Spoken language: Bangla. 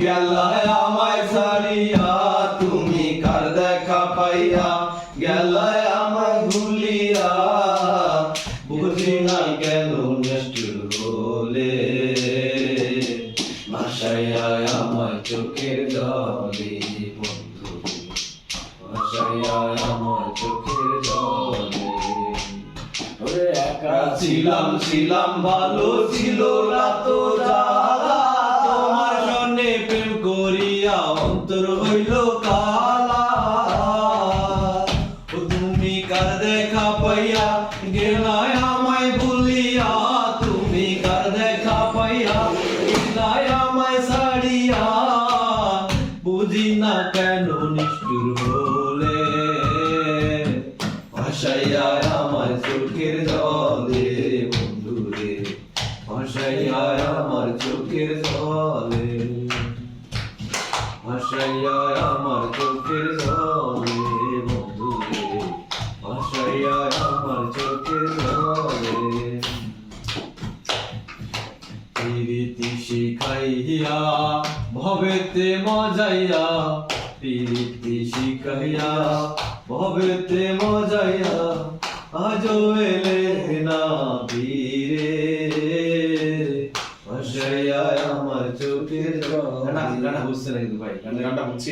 গেলায় আমায় তুমি কার দেখা পাইয়া? গেলায় আমায় ভাসাইয়া আমার চোখের আমার চোখের একা ছিলাম ছিলাম, ভালো ছিল অন্তর হইল কালা তুমি কার দেখা পাইয়া গেলায় আমায় ভুলিয়া? তুমি কার দেখা পাইয়া গেলায় আমায় সারিয়া বুঝি না কেন নিষ্ঠুর হলে? ভাসাইয়া আমার চোখের জলে, বন্ধুরে। ভাসাইয়া আমার চোখের জলে। প্রীতি শিখাইয়া ভবেতে মজাইয়া প্রীতি শিখাইয়া ভবেতে মজাইয়া আজো এলে না বীরে। আমার চোখের গানটা বুঝছে না কিন্তু ভাই? গানটা বুঝছি।